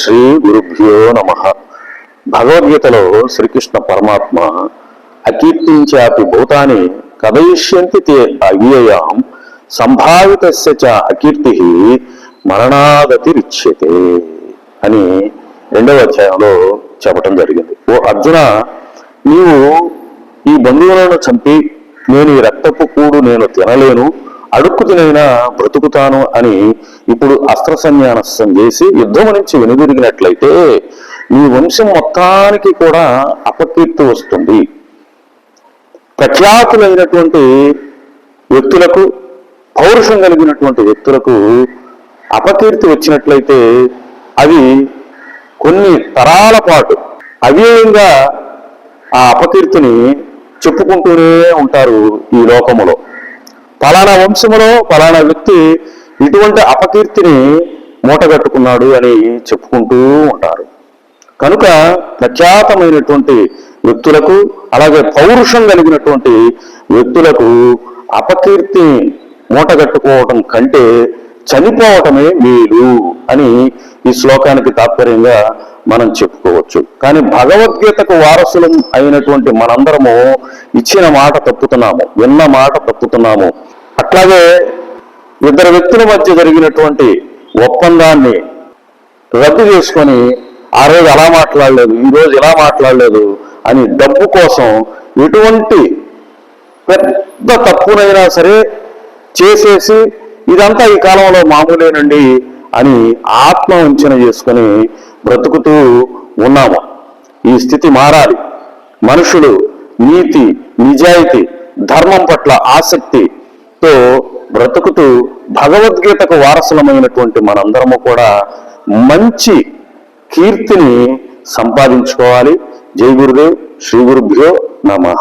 శ్రీ గురుభ్యో నమ. భగవద్గీతలో శ్రీకృష్ణ పరమాత్మ అకీర్తించాపి భూతాని కథయిష్యంతి తే అవ్యయాం సంభావితస్య చ అకీర్తి మరణాగతిరిచ్యతే అని రెండవ అధ్యాయంలో చెప్పటం జరిగింది. ఓ అర్జున నీవు ఈ బంధువులను చంపి నేను ఈ రక్తపు కూడు నేను తినలేను అడుక్కుతునైనా బ్రతుకుతాను అని ఇప్పుడు అస్త్ర సన్యాసం చేసి యుద్ధం నుంచి వెనుదిరిగినట్లయితే ఈ వంశం మొత్తానికి కూడా అపకీర్తి వస్తుంది. ప్రఖ్యాతులైనటువంటి వ్యక్తులకు పౌరుషం కలిగినటువంటి వ్యక్తులకు అపకీర్తి వచ్చినట్లయితే అవి కొన్ని తరాల పాటు అవ్యయంగా ఆ అపకీర్తిని చెప్పుకుంటూనే ఉంటారు ఈ లోకములో. పలానా వంశములో పలానా వ్యక్తి ఇటువంటి అపకీర్తిని మూటగట్టుకున్నాడు అని చెప్పుకుంటూ ఉంటారు. కనుక ప్రఖ్యాతమైనటువంటి వ్యక్తులకు అలాగే పౌరుషం కలిగినటువంటి వ్యక్తులకు అపకీర్తి మూటగట్టుకోవటం కంటే చనిపోవటమే మేలు అని ఈ శ్లోకానికి తాత్పర్యంగా మనం చెప్పుకోవచ్చు. కానీ భగవద్గీతకు వారసులం అయినటువంటి మనందరము ఇచ్చిన మాట తప్పుతున్నాము విన్న మాట తప్పుతున్నాము. అట్లాగే ఇద్దరు వ్యక్తుల మధ్య జరిగినటువంటి ఒప్పందాన్ని రద్దు చేసుకొని ఆ రోజు అలా మాట్లాడలేదు ఈ రోజు ఇలా మాట్లాడలేదు అని డబ్బు కోసం ఎటువంటి పెద్ద తప్పునైనా సరే చేసేసి ఇదంతా ఈ కాలంలో మామూలేనండి అని ఆత్మ వంచన చేసుకొని బ్రతుకుతూ ఉన్నాము. ఈ స్థితి మారాలి. మనుషులు నీతి నిజాయితీ ధర్మం పట్ల ఆసక్తి తో బ్రతుకుతూ భగవద్గీతకు వారసులమైనటువంటి మనందరము కూడా మంచి కీర్తిని సంపాదించుకోవాలి. జై గురుదేవ్ శ్రీ గురుభ్యో నమ.